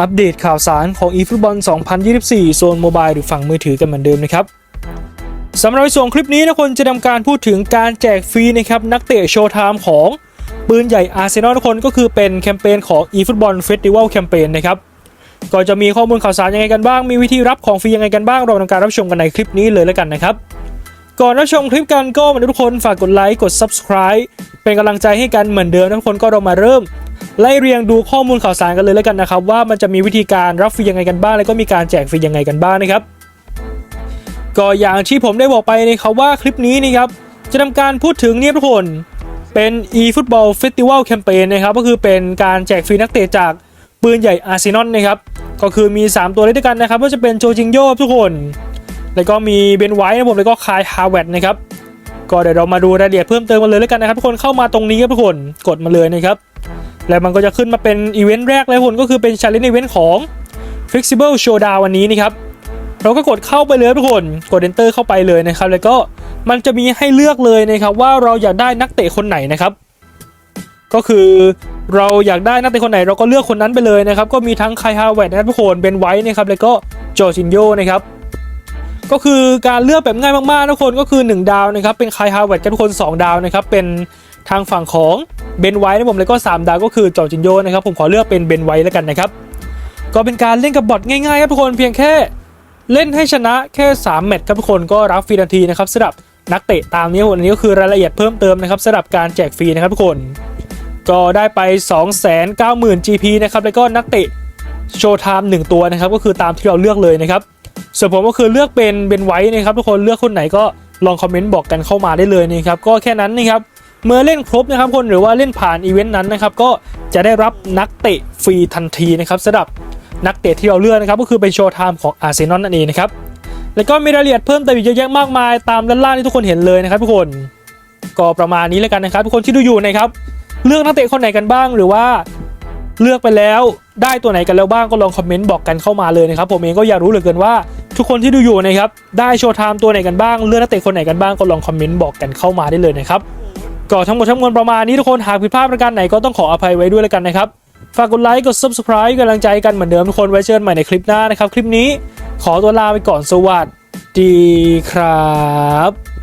อัปเดตข่าวสารของ eFootball 2024 โซนโมบายหรือฝั่งมือถือกันเหมือนเดิมนะครับสำหรับในส่วนคลิปนี้ทุกคนจะทำการพูดถึงการแจกฟรีนะครับนักเตะโชว์ไทม์ของปืนใหญ่อาร์เซนอลทุกคนก็คือเป็นแคมเปญของ eFootball Festival Campaign นะครับก็จะมีข้อมูลข่าวสารยังไงกันบ้าง มีวิธีรับของฟรียังไงกันบ้างเราทำการรับชมกันในคลิปนี้เลยแล้วกันนะครับ ก่อนรับชมคลิปกันก็มาทุกคนฝากกดไลค์กด subscribe เป็นกำลังใจให้กันเหมือนเดิมนะทุกคนก็เรามาเริ่ม ไล่เรียงดูข้อมูลข่าวสารกันเลยแล้วกันนะครับว่ามันจะมีวิธีการรับฟรียังไงกันบ้าง แล้วก็มีการแจกฟรียังไงกันบ้างนะครับก็อย่างที่ผมได้บอกไปนะครับว่าคลิปนี้นี่ครับจะทำการพูดถึงเนี่ยทุกคนเป็น eFootball Festival Campaign นะครับก็คือเป็นการแจกฟรีนักเตะจากปืนใหญ่อาร์เซนอลนะครับก็คือมี 3 ตัวเลยด้วยกันนะครับว่าจะเป็นโจจิงโยทุกคน แล้วก็มีเบนไวท์นะผมแล้วก็คายฮาวเวดนะครับก็เดี๋ยวเรามาดูรายละเอียดเพิ่มเติมกันเลยแล้วกันนะครับทุกคนเข้ามาตรงนี้ครับทุกคนกดมาเลยนะครับ แล้วมันก็จะขึ้นมาเป็นอีเวนต์แรกเลยทุกคนก็คือเป็น Challenge Event ของ Flexible Showdown วันนี้นะครับ เราก็กดเข้าไปเลยทุกคนกด enter เข้าไปเลยนะครับ แล้วก็มันจะมีให้เลือกเลยนะครับว่าเราอยากได้นักเตะคนไหนนะครับ ก็คือเราอยากได้นักเตะคนไหนเราก็เลือกคนนั้นไปเลยนะครับ ก็มีทั้งไคฮาวเวร์ดนะครับทุกคนเบนไวท์นะครับแล้วก็จอร์จินโยนะครับก็คือการเลือกแบบง่ายมากๆทุกคนก็คือ 1 ดาวนะครับเป็นไคฮาวเวร์ดกับทุกคน 2 ดาวนะครับเป็น ทางฝั่งของเบนไวท์นะผมแล้วก็ 3 ดาวก็คือจอร์จินโยนะครับผมขอเลือกเป็นเบนไวท์แล้วกันนะครับก็เป็นการเล่นกับบอทง่ายๆครับทุกคนเพียงแค่เล่นให้ชนะแค่ 3 แมตช์ครับทุกคนก็รับฟรีทันทีนะครับสำหรับนักเตะตามนี้วันนี้ก็คือรายละเอียดเพิ่มเติมนะครับสำหรับการแจกฟรีนะครับทุกคน ก็ได้ไป 290,000 GP นะครับแล้วก็นักเตะโชว์ไทม์1ตัวนะครับก็คือตามที่เราเลือกเลยนะครับส่วนผมก็คือเลือกเป็นเบนไว้นะครับทุกคนเลือกคนไหนก็ลองคอมเมนต์บอกกันเข้ามาได้เลยนะครับก็แค่นั้นนะครับ เมื่อเล่นครบนะครับคนหรือว่าเล่นผ่านอีเวนต์นั้นนะครับก็จะได้รับนักเตะฟรีทันทีนะครับสำหรับนักเตะที่เราเลือกนะครับก็คือเป็นโชว์ไทม์ของอาร์เซนอลนั่นเองนะครับแล้วก็มีรายละเอียดเพิ่มเติมเยอะแยะมากมายตามด้านล่างที่ทุกคนเห็นเลยนะครับทุกคนก็ประมาณนี้แล้วกันนะครับทุกคนที่ดูอยู่นะครับเลือกนักเตะคนไหนกันบ้างหรือว่าเลือกไปแล้วได้ตัวไหนกันแล้วบ้างก็ลองคอมเมนต์บอกกันเข้ามาเลยนะครับผมเองก็อยากรู้เหลือเกินว่าทุกคนที่ดูอยู่นะครับได้โชว์ไทม์ตัวไหนกันบ้างเลือกนักเตะคนไหนกันบ้างก็ลองคอมเมนต์บอกกันเข้ามาได้เลยนะครับ ก็ทั้งหมดทั้งมวลประมาณนี้ทุกคนหากผิดพลาดประการไหนก็ต้องขออภัยไว้ด้วยแล้วกันนะครับ ฝากกดไลค์กด subscribe กำลังใจกันเหมือนเดิมทุกคนไว้เจอกันใหม่ในคลิปหน้านะครับ คลิปนี้ขอตัวลาไปก่อนสวัสดีครับ